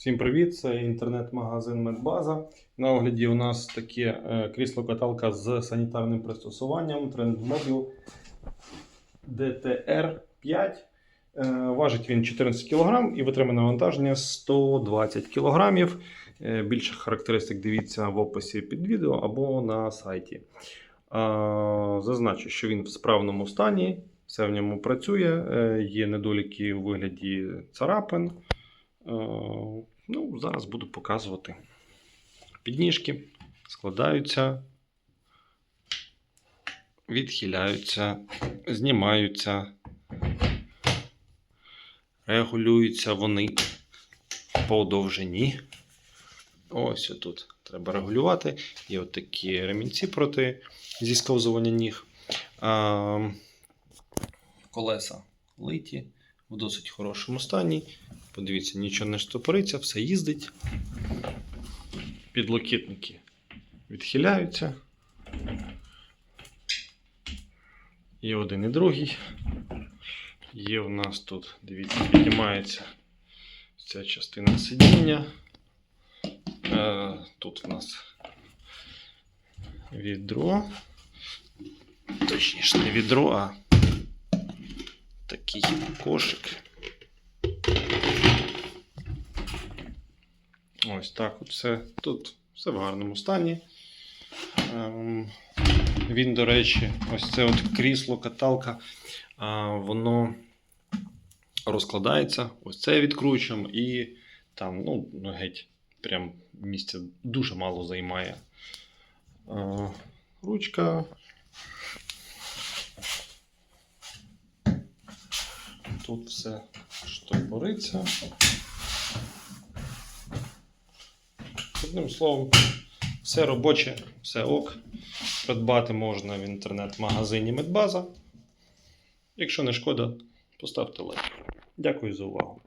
Всім привіт! Це інтернет-магазин Медбаза. На огляді у нас таке е, крісло-каталка з санітарним пристосуванням Trendmobil DTR5. Е, Важить він 14 кг і витримане навантаження 120 кг. Е, Більше характеристик дивіться в описі під відео або на сайті. Зазначу, що він в справному стані, все в ньому працює, є недоліки у вигляді царапин. Е, Ну, зараз буду показувати. Підніжки складаються, відхиляються, знімаються, регулюються вони по довжині. Ось тут треба регулювати. Є от такі ремінці проти зісковзування ніг. А, колеса литі в досить хорошому стані. Подивіться, нічого не штопориться, все їздить. Підлокітники відхиляються. Є один і другий. Є в нас тут, дивіться, піднімається ця частина сидіння. Е, Тут в нас відро. Точніше, не відро, а такий кошик. Ось так от все. Тут все в гарному стані. Ем, Він, до речі, ось це от крісло, каталка, а, воно розкладається. Ось це відкручуємо і там, ну, геть, прям місця дуже мало займає. Ручка. Тут все штопориться. Одним словом, все робоче, все ок. Придбати можна в інтернет-магазині Медбаза. Якщо не шкода, поставте лайк. Дякую за увагу.